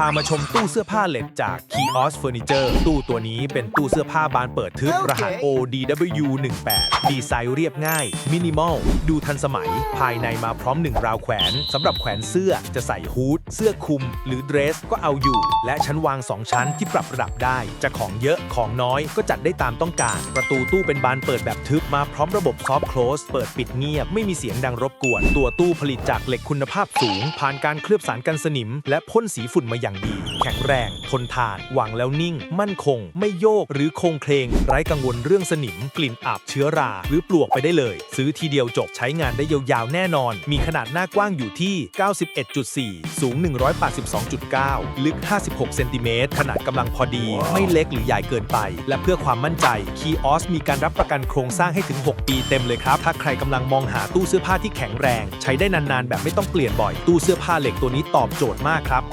พามาชมตู้เสื้อผ้าเหล็กจาก Kiosk Furniture ตู้ตัวนี้เป็นตู้เสื้อผ้าบานเปิดทึบโอเครหัส ODW18 ดีไซน์เรียบง่าย มินิมอล ดูทันสมัย ภายในมาพร้อมหนึ่งราวแขวนสำหรับแขวนเสื้อจะใส่ฮูดเสื้อคลุม หรือเดรสก็เอาอยู่ และชั้นวาง 2 ชั้นที่ปรับระดับได้ จะของเยอะของน้อยก็จัดได้ตามต้องการ ประตูตู้เป็นบานเปิดแบบทึบมาพร้อมระบบซอฟ t ์ l ค s e เปิดปิดเงียบไม่มีเสียงดังรบกวน ตัวตู้ผลิตจากเหล็กคุณภาพสูง ผ่านการเคลือบสารกันสนิม และพ่นสีฝุ่นมาอย่างดี แข็งแรง ทนทาน วางแล้วนิ่ง มั่นคง ไม่โยกหรือโคงเคลงไร้กังวลเรื่องสนิม กลิ่นอับเชื้อรา หรือปลวกไปได้เลย ซื้อทีเดียวจบใช้งานได้ยาวๆแน่นอน มีขนาดหน้ากว้างอยู่ที่ 91.4 สูง 182.9 ลึก 56 เซนติเมตรขนาดกำลังพอดี ไม่เล็กหรือใหญ่เกินไป และเพื่อความมั่นใจ Kiosk มีการรับประกันโครงสร้างให้ถึง 6 ปีเต็มเลยครับ ถ้าใครกำลังมองหาตู้เสื้อผ้าที่แข็งแรง ใช้ได้นานๆ แบบไม่ต้องเปลี่ยนบ่อย ตู้เสื้อผ้าเหล็กตัวนี้ตอบโจทย์มากครับ